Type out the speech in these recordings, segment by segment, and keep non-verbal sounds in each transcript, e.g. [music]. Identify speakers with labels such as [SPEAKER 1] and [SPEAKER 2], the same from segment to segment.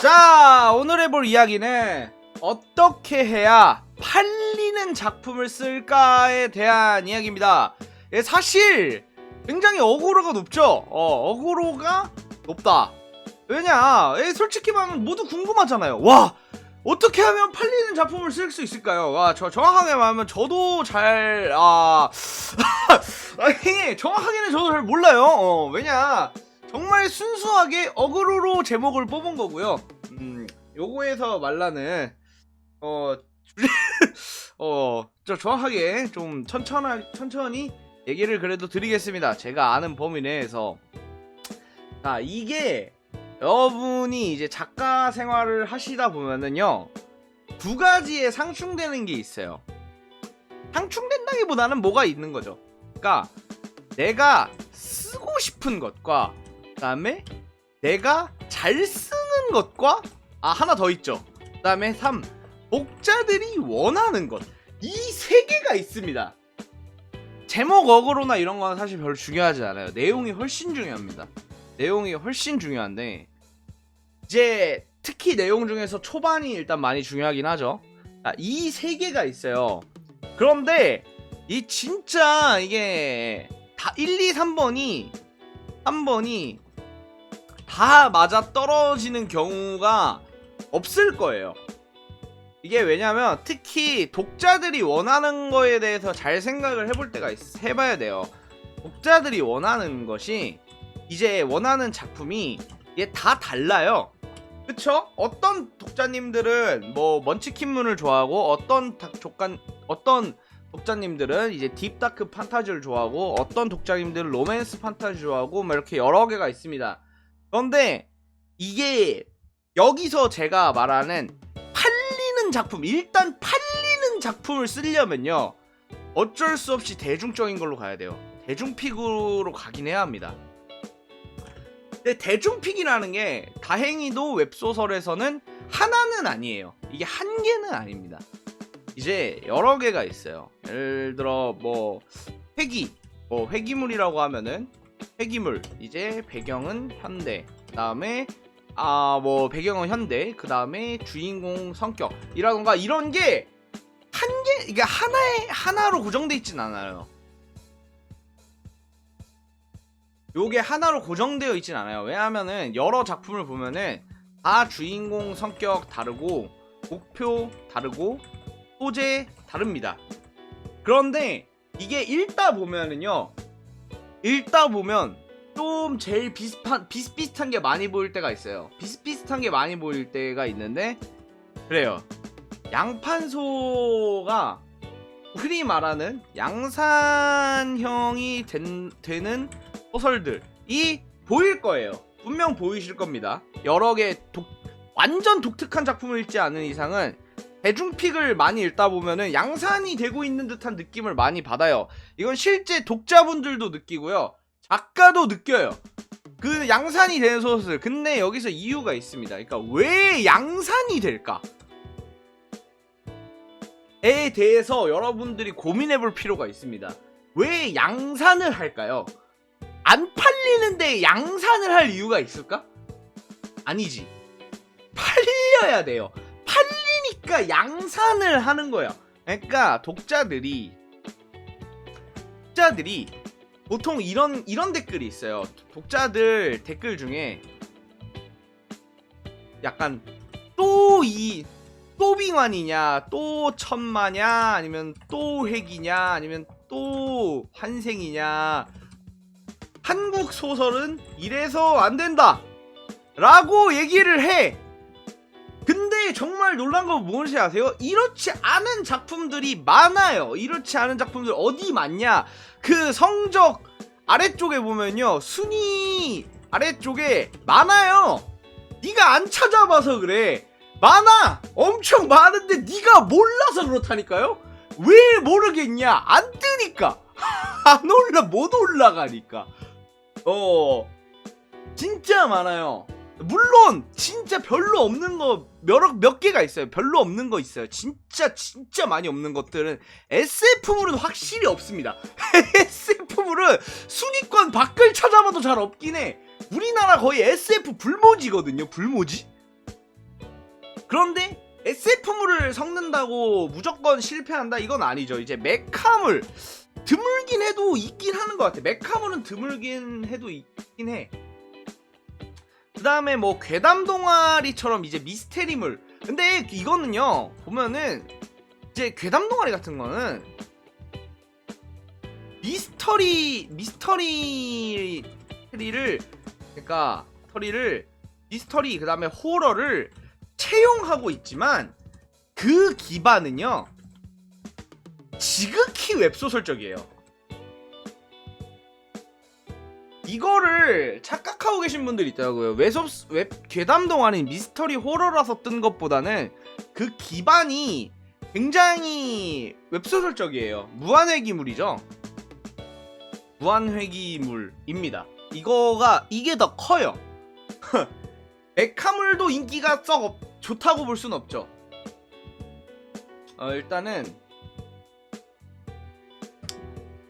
[SPEAKER 1] 자, 오늘 해볼 이야기는 어떻게 해야 팔리는 작품을 쓸까에 대한 이야기입니다. 예, 사실 굉장히 어그로가 높죠. 어, 어그로가 높다. 왜냐? 예, 솔직히 말하면 모두 궁금하잖아요. 와, 어떻게 하면 팔리는 작품을 쓸 수 있을까요? 와, 저 정확하게 말하면 저도 잘 아, [laughs] 아니 정확하게는 저도 잘 몰라요. 어, 왜냐? 정말 순수하게 어그로로 제목을 뽑은 거고요. 음, 요거에서 말라는 어, [laughs] 어, 저 정확하게 좀 천천히 천천히 얘기를 그래도 드리겠습니다. 제가 아는 범위 내에서 자 이게 여러분이 이제 작가 생활을 하시다 보면은요 두 가지에 상충되는 게 있어요. 상충된다기보다는 뭐가 있는 거죠. 그러니까 내가 쓰고 싶은 것과 그다음에 내가 잘 쓰는 것과 아 하나 더 있죠. 그다음에 3 독자들이 원하는 것. 이 세 개가 있습니다. 제목 어그로나 이런 건 사실 별로 중요하지 않아요. 내용이 훨씬 중요합니다. 내용이 훨씬 중요한데 이제 특히 내용 중에서 초반이 일단 많이 중요하긴 하죠. 이세 개가 있어요. 그런데 이 진짜 이게 다 1, 2, 3번이 3번이 다 맞아 떨어지는 경우가 없을 거예요. 이게 왜냐면 특히 독자들이 원하는 거에 대해서 잘 생각을 해볼 때가 있, 해봐야 돼요. 독자들이 원하는 것이 이제 원하는 작품이 이게 다 달라요. 그쵸? 어떤 독자님들은 뭐 먼치킨문을 좋아하고 어떤 다, 족간 어떤 독자님들은 이제 딥다크 판타지를 좋아하고 어떤 독자님들은 로맨스 판타지 좋아하고 뭐 이렇게 여러 개가 있습니다. 그런데 이게 여기서 제가 말하는 팔리는 작품 일단 팔리는 작품을 쓰려면요 어쩔 수 없이 대중적인 걸로 가야 돼요. 대중픽으로 가긴 해야 합니다. 근데 대중픽이라는 게 다행히도 웹소설에서는 하나는 아니에요. 이게 한 개는 아닙니다. 이제 여러 개가 있어요. 예를 들어 뭐 회기, 뭐 회기물이라고 하면은 회기물 이제 배경은 현대. 그 다음에 아 뭐 배경은 현대. 그 다음에 주인공 성격이라던가 이런 게 한개 이게 하나에 하나로 고정돼 있진 않아요. 요게 하나로 고정되어 있진 않아요. 왜냐하면은 여러 작품을 보면은 다 주인공 성격 다르고 목표 다르고 소재 다릅니다. 그런데 이게 읽다 보면은요. 읽다 보면 좀 제일 비슷한 비슷비슷한 게 많이 보일 때가 있어요. 비슷비슷한 게 많이 보일 때가 있는데 그래요. 양판소가 흔히 말하는 양산형이 된, 되는 소설들이 보일 거예요. 분명 보이실 겁니다. 여러 개 독, 완전 독특한 작품을 읽지 않은 이상은 대중픽을 많이 읽다 보면은 양산이 되고 있는 듯한 느낌을 많이 받아요. 이건 실제 독자분들도 느끼고요. 작가도 느껴요. 그 양산이 되는 소설. 근데 여기서 이유가 있습니다. 그러니까 왜 양산이 될까? 에 대해서 여러분들이 고민해 볼 필요가 있습니다. 왜 양산을 할까요? 안 팔리는데 양산을 할 이유가 있을까? 아니지. 팔려야 돼요. 팔리니까 양산을 하는 거야. 그러니까 독자들이 독자들이 보통 이런 이런 댓글이 있어요. 독자들 댓글 중에 약간 또 이 또빙환이냐 또 천마냐 아니면 또 핵이냐 아니면 또 환생이냐 한국 소설은 이래서 안 된다 라고 얘기를 해 정말 놀란 거 무엇이 아세요? 이렇지 않은 작품들이 많아요. 이렇지 않은 작품들 어디 많냐? 그 성적 아래쪽에 보면요. 순위 아래쪽에 많아요. 네가 안 찾아봐서 그래. 많아. 엄청 많은데 네가 몰라서 그렇다니까요? 왜 모르겠냐? 안 뜨니까. [laughs] 안 올라 못 올라가니까. 어 진짜 많아요 물론 진짜 별로 없는 거 몇 몇 개가 있어요. 별로 없는 거 있어요. 진짜 진짜 많이 없는 것들은 SF물은 확실히 없습니다. [laughs] SF물은 순위권 밖을 찾아봐도 잘 없긴 해. 우리나라 거의 SF 불모지거든요. 불모지? 그런데 SF물을 섞는다고 무조건 실패한다? 이건 아니죠. 이제 메카물 드물긴 해도 있긴 하는 것 같아. 메카물은 드물긴 해도 있긴 해. 그 다음에 뭐 괴담 동아리처럼 이제 미스테리물. 근데 이거는요 보면은 이제 괴담 동아리 같은 거는 미스터리 미스터리를 그러니까 스토리를 미스터리 그 다음에 호러를 채용하고 있지만 그 기반은요 지극히 웹소설적이에요. 이거를 착각하고 계신 분들이 있더라고요. 웹소, 웹 괴담동 아닌 미스터리 호러라서 뜬 것보다는 그 기반이 굉장히 웹소설적이에요. 무한회기물이죠. 무한회기물입니다. 이거가 이게 더 커요. [laughs] 메카물도 인기가 썩 없, 좋다고 볼 순 없죠. 어, 일단은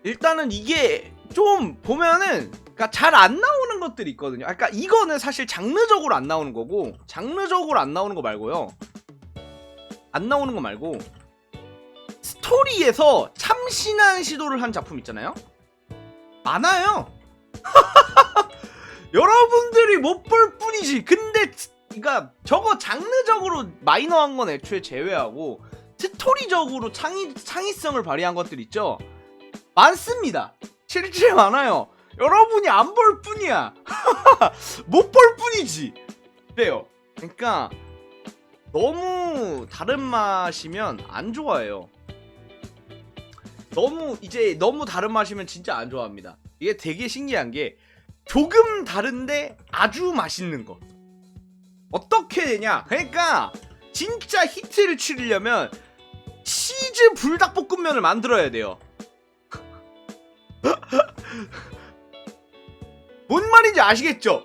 [SPEAKER 1] 일단은 이게 좀 보면은 그러니까 잘 안 나오는 것들이 있거든요. 그러니까 이거는 사실 장르적으로 안 나오는 거고 장르적으로 안 나오는 거 말고요. 안 나오는 거 말고 스토리에서 참신한 시도를 한 작품 있잖아요. 많아요. [laughs] 여러분들이 못 볼 뿐이지. 근데 그러니까 저거 장르적으로 마이너한 건 애초에 제외하고 스토리적으로 창의 창의성을 발휘한 것들 있죠. 많습니다. 실제 많아요. 여러분이 안 볼 뿐이야. [laughs] 못 볼 뿐이지. 그래요. 그러니까 너무 다른 맛이면 안 좋아해요. 너무 이제 너무 다른 맛이면 진짜 안 좋아합니다. 이게 되게 신기한 게 조금 다른데 아주 맛있는 거. 어떻게 되냐? 그러니까 진짜 히트를 치려면 치즈 불닭볶음면을 만들어야 돼요. [laughs] 뭔 말인지 아시겠죠?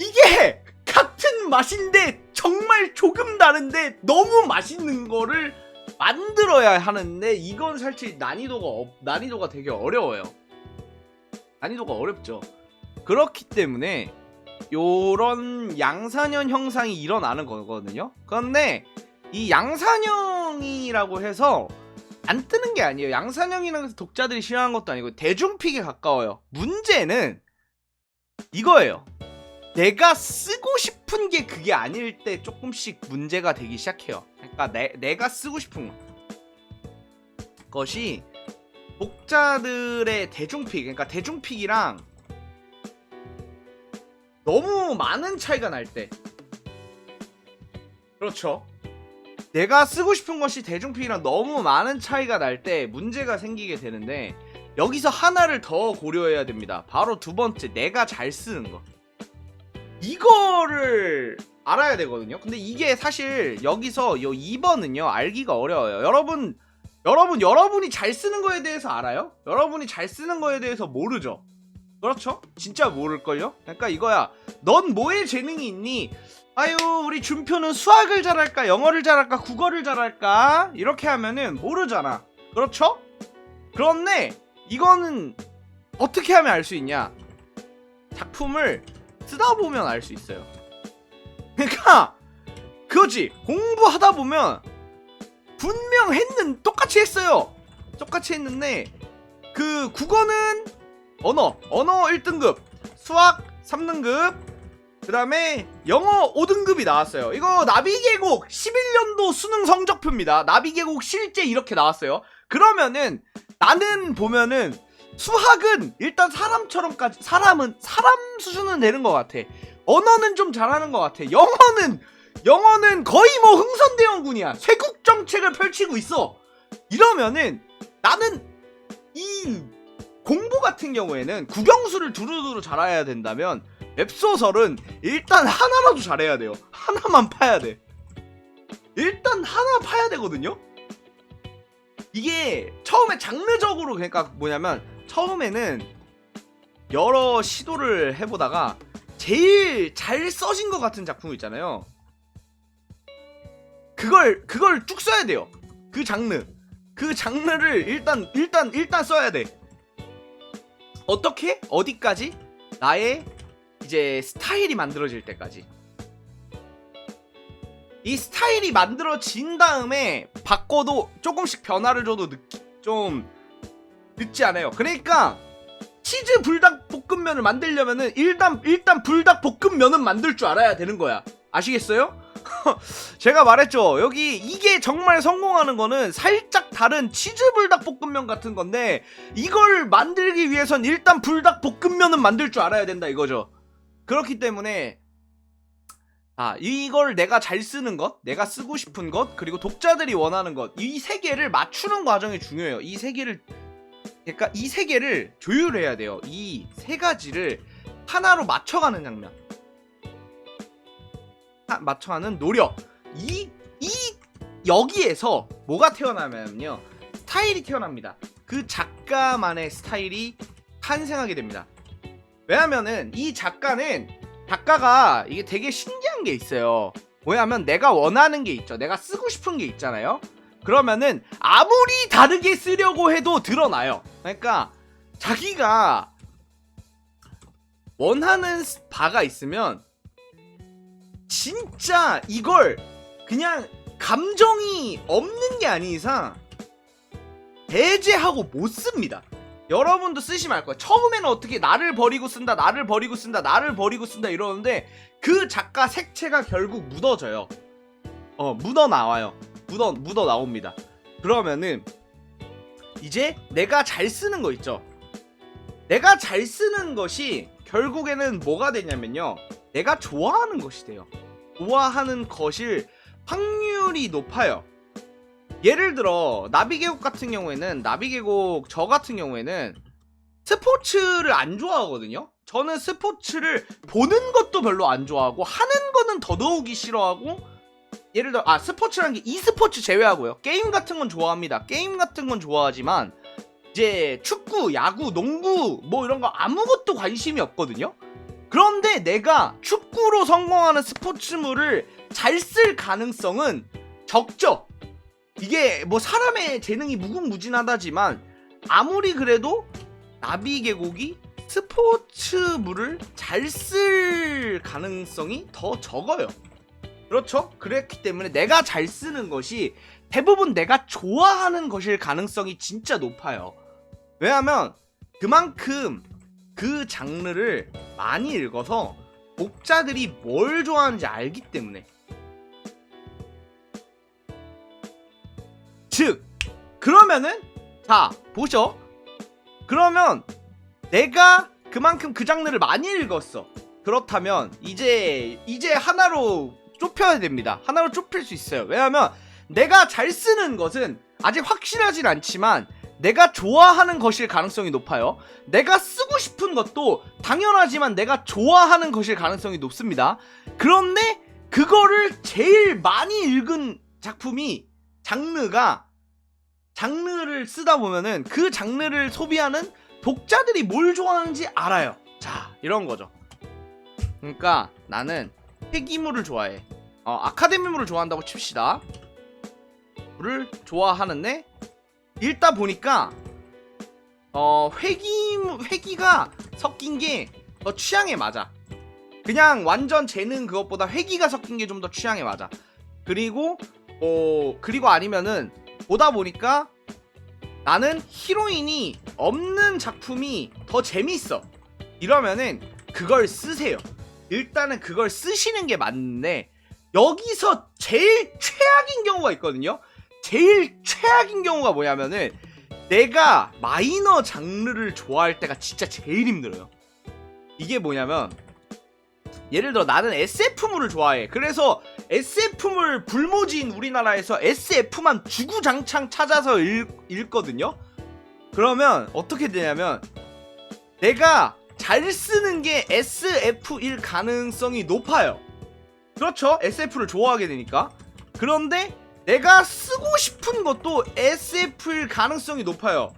[SPEAKER 1] 이게 같은 맛인데 정말 조금 다른데 너무 맛있는 거를 만들어야 하는데 이건 사실 난이도가 없, 난이도가 되게 어려워요. 난이도가 어렵죠. 그렇기 때문에 요런 양산형 형상이 일어나는 거거든요. 그런데 이 양산형이라고 해서 안 뜨는 게 아니에요. 양산형이라고 해서 독자들이 싫어하는 것도 아니고 대중픽에 가까워요. 문제는 이거예요. 내가 쓰고 싶은 게 그게 아닐 때 조금씩 문제가 되기 시작해요. 그러니까 내, 내가 쓰고 싶은 것이 독자들의 대중픽, 그러니까 대중픽이랑 너무 많은 차이가 날 때. 그렇죠. 내가 쓰고 싶은 것이 대중픽이랑 너무 많은 차이가 날 때 문제가 생기게 되는데 여기서 하나를 더 고려해야 됩니다. 바로 두 번째, 내가 잘 쓰는 거. 이거를 알아야 되거든요. 근데 이게 사실 여기서 요 2번은요, 알기가 어려워요. 여러분, 여러분, 여러분이 잘 쓰는 거에 대해서 알아요? 여러분이 잘 쓰는 거에 대해서 모르죠? 그렇죠? 진짜 모를걸요? 그러니까 이거야. 넌 뭐에 재능이 있니? 아유, 우리 준표는 수학을 잘할까? 영어를 잘할까? 국어를 잘할까? 이렇게 하면은 모르잖아. 그렇죠? 그런데 이거는 어떻게 하면 알 수 있냐? 작품을 쓰다 보면 알 수 있어요. [laughs] 그러니까 그거지. 공부하다 보면 분명 했는 똑같이 했어요. 똑같이 했는데 그 국어는 언어, 언어 1등급, 수학 3등급, 그 다음에 영어 5등급이 나왔어요. 이거 나비계곡 11년도 수능 성적표입니다. 나비계곡 실제 이렇게 나왔어요. 그러면은 나는 보면은 수학은 일단 사람처럼까지 사람은 사람 수준은 되는 것 같아. 언어는 좀 잘하는 것 같아. 영어는 영어는 거의 뭐 흥선대원군이야. 쇄국 정책을 펼치고 있어. 이러면은 나는 이 공부 같은 경우에는 국영수를 두루두루 잘해야 된다면 웹소설은 일단 하나라도 잘해야 돼요. 하나만 파야 돼. 일단 하나 파야 되거든요. 이게 처음에 장르적으로 그러니까 뭐냐면 처음에는 여러 시도를 해보다가 제일 잘 써진 것 같은 작품 있잖아요. 그걸 그걸 쭉 써야 돼요. 그 장르 그 장르를 일단 일단 일단 써야 돼. 어떻게 어디까지 나의 이제 스타일이 만들어질 때까지. 이 스타일이 만들어진 다음에 바꿔도 조금씩 변화를 줘도 늦, 좀 늦지 않아요. 그러니까 치즈 불닭 볶음면을 만들려면은 일단 일단 불닭 볶음면은 만들 줄 알아야 되는 거야. 아시겠어요? [laughs] 제가 말했죠. 여기 이게 정말 성공하는 거는 살짝 다른 치즈 불닭 볶음면 같은 건데 이걸 만들기 위해선 일단 불닭 볶음면은 만들 줄 알아야 된다 이거죠. 그렇기 때문에 아 이걸 내가 잘 쓰는 것, 내가 쓰고 싶은 것, 그리고 독자들이 원하는 것 이 세 개를 맞추는 과정이 중요해요. 이 세 개를 그러니까 이 세 개를 조율해야 돼요. 이 세 가지를 하나로 맞춰가는 장면. 하- 맞춰가는 노력. 이, 이, 여기에서 뭐가 태어나면요. 스타일이 태어납니다. 그 작가만의 스타일이 탄생하게 됩니다. 왜냐면은 이 작가는 작가가 이게 되게 신기한 게 있어요. 뭐냐면 내가 원하는 게 있죠. 내가 쓰고 싶은 게 있잖아요. 그러면은 아무리 다르게 쓰려고 해도 드러나요. 그러니까 자기가 원하는 스- 바가 있으면 진짜 이걸 그냥 감정이 없는 게 아닌 이상 배제하고 못 씁니다. 여러분도 쓰시면 알 거예요. 처음에는 어떻게 나를 버리고 쓴다, 나를 버리고 쓴다, 나를 버리고 쓴다 이러는데 그 작가 색채가 결국 묻어져요. 어, 묻어 나와요. 묻어 묻어 나옵니다. 그러면은 이제 내가 잘 쓰는 거 있죠. 내가 잘 쓰는 것이 결국에는 뭐가 되냐면요. 내가 좋아하는 것이 돼요. 좋아하는 것일 확률이 높아요. 예를 들어 나비계곡 같은 경우에는 나비계곡 저 같은 경우에는 스포츠를 안 좋아하거든요. 저는 스포츠를 보는 것도 별로 안 좋아하고 하는 거는 더더욱이 싫어하고 예를 들어 아 스포츠라는 게 e스포츠 제외하고요. 게임 같은 건 좋아합니다. 게임 같은 건 좋아하지만 이제 축구, 야구, 농구 뭐 이런 거 아무것도 관심이 없거든요. 그런데 내가 축구로 성공하는 스포츠물을 잘 쓸 가능성은 적죠. 이게 뭐 사람의 재능이 무궁무진하다지만 아무리 그래도 나비 계곡이 스포츠물을 잘 쓸 가능성이 더 적어요. 그렇죠? 그랬기 때문에 내가 잘 쓰는 것이 대부분 내가 좋아하는 것일 가능성이 진짜 높아요. 왜냐하면 그만큼 그 장르를 많이 읽어서 독자들이 뭘 좋아하는지 알기 때문에. 즉, 그러면은, 자, 보죠. 그러면 내가 그만큼 그 장르를 많이 읽었어. 그렇다면, 이제, 이제 하나로 좁혀야 됩니다. 하나로 좁힐 수 있어요. 왜냐면, 내가 잘 쓰는 것은 아직 확실하진 않지만, 내가 좋아하는 것일 가능성이 높아요. 내가 쓰고 싶은 것도 당연하지만 내가 좋아하는 것일 가능성이 높습니다. 그런데 그거를 제일 많이 읽은 작품이 장르가 장르를 쓰다 보면은 그 장르를 소비하는 독자들이 뭘 좋아하는지 알아요. 자, 이런 거죠. 그러니까 나는 폐기물을 좋아해. 어, 아카데미물을 좋아한다고 칩시다. 물을 좋아하는데 읽다 보니까 어 회기 회기가 섞인 게 더 취향에 맞아. 그냥 완전 재능 그것보다 회기가 섞인 게 좀 더 취향에 맞아. 그리고 어 그리고 아니면은 보다 보니까 나는 히로인이 없는 작품이 더 재밌어. 이러면은 그걸 쓰세요. 일단은 그걸 쓰시는 게 맞는데 여기서 제일 최악인 경우가 있거든요. 제일 최악인 경우가 뭐냐면은 내가 마이너 장르를 좋아할 때가 진짜 제일 힘들어요. 이게 뭐냐면 예를 들어 나는 SF물을 좋아해. 그래서 SF물 불모지인 우리나라에서 SF만 주구장창 찾아서 읽, 읽거든요. 그러면 어떻게 되냐면 내가 잘 쓰는 게 SF일 가능성이 높아요. 그렇죠? SF를 좋아하게 되니까. 그런데 내가 쓰고 싶은 것도 SF일 가능성이 높아요.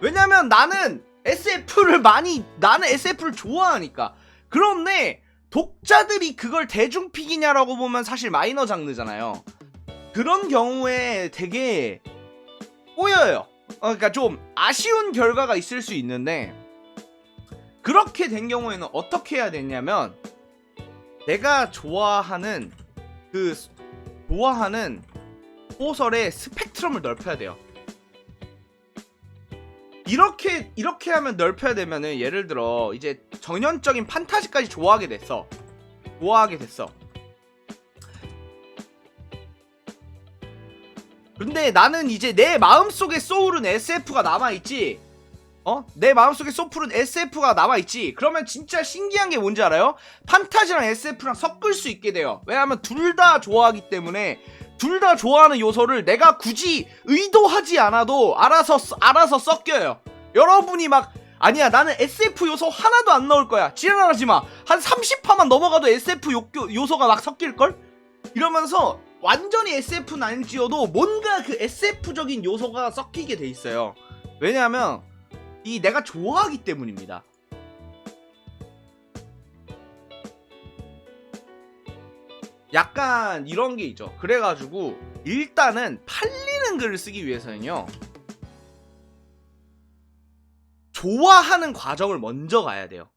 [SPEAKER 1] 왜냐면 나는 SF를 많이 나는 SF를 좋아하니까. 그런데 독자들이 그걸 대중픽이냐라고 보면 사실 마이너 장르잖아요. 그런 경우에 되게 꼬여요. 어, 그러니까 좀 아쉬운 결과가 있을 수 있는데 그렇게 된 경우에는 어떻게 해야 되냐면 내가 좋아하는 그 좋아하는 소설의 스펙트럼을 넓혀야 돼요. 이렇게 이렇게 하면 넓혀야 되면은 예를 들어 이제 전형적인 판타지까지 좋아하게 됐어. 좋아하게 됐어. 근데 나는 이제 내 마음속에 소울은 SF가 남아있지 어? 내 마음속에 소풀은 SF가 남아있지 그러면 진짜 신기한 게 뭔지 알아요? 판타지랑 SF랑 섞을 수 있게 돼요 왜냐하면 둘 다 좋아하기 때문에 둘 다 좋아하는 요소를 내가 굳이 의도하지 않아도 알아서 써- 알아서 섞여요 여러분이 막 아니야 나는 SF 요소 하나도 안 넣을 거야 지랄하지 마한 30화만 넘어가도 SF 요, 요소가 막 섞일걸? 이러면서 완전히 SF는 아닐지어도 뭔가 그 SF적인 요소가 섞이게 돼 있어요. 왜냐하면 이 내가 좋아하기 때문입니다. 약간 이런 게 있죠. 그래가지고 일단은 팔리는 글을 쓰기 위해서는요. 좋아하는 과정을 먼저 가야 돼요.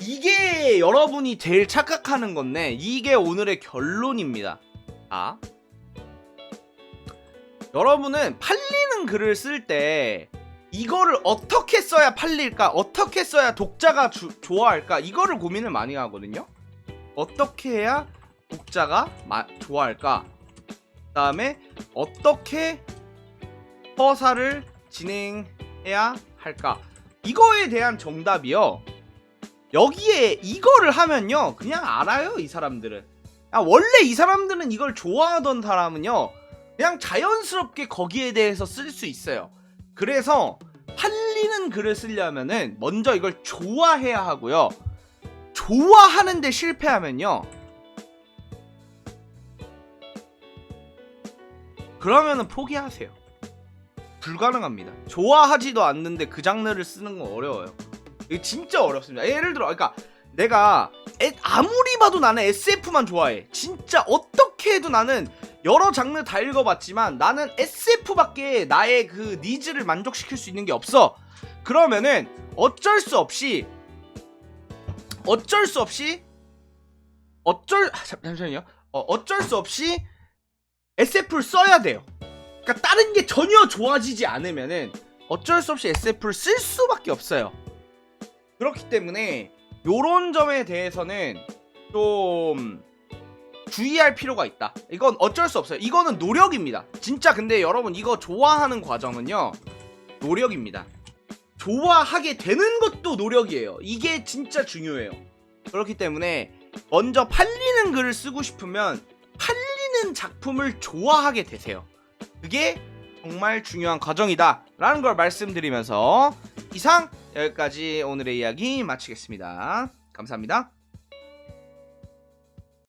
[SPEAKER 1] 이게 여러분이 제일 착각하는 건데 이게 오늘의 결론입니다. 아 여러분은 팔리는 글을 쓸때 이거를 어떻게 써야 팔릴까? 어떻게 써야 독자가 주- 좋아할까? 이거를 고민을 많이 하거든요. 어떻게 해야 독자가 마- 좋아할까? 그 다음에 어떻게 서사를 진행해야 할까? 이거에 대한 정답이요. 여기에 이거를 하면요 그냥 알아요 이 사람들은 아, 원래 이 사람들은 이걸 좋아하던 사람은요 그냥 자연스럽게 거기에 대해서 쓸 수 있어요 그래서 팔리는 글을 쓰려면은 먼저 이걸 좋아해야 하고요. 좋아하는데 실패하면요. 그러면은 포기하세요. 불가능합니다. 좋아하지도 않는데 그 장르를 쓰는 건 어려워요. 이게 진짜 어렵습니다. 예를 들어, 그러니까 내가 에- 아무리 봐도 나는 SF만 좋아해. 진짜 어떻게 해도 나는 여러 장르 다 읽어봤지만 나는 SF밖에 나의 그 니즈를 만족시킬 수 있는 게 없어. 그러면은 어쩔 수 없이 어쩔 수 없이 어쩔 아, 잠- 잠시만요. 어, 어쩔 수 없이 SF를 써야 돼요. 그러니까 다른 게 전혀 좋아지지 않으면은 어쩔 수 없이 SF를 쓸 수밖에 없어요. 그렇기 때문에 요런 점에 대해서는 좀 주의할 필요가 있다. 이건 어쩔 수 없어요. 이거는 노력입니다. 진짜 근데 여러분 이거 좋아하는 과정은요. 노력입니다. 좋아하게 되는 것도 노력이에요. 이게 진짜 중요해요. 그렇기 때문에 먼저 팔리는 글을 쓰고 싶으면 팔리는 작품을 좋아하게 되세요. 그게 정말 중요한 과정이다. 라는 걸 말씀드리면서 이상 여기까지 오늘의 이야기 마치겠습니다. 감사합니다.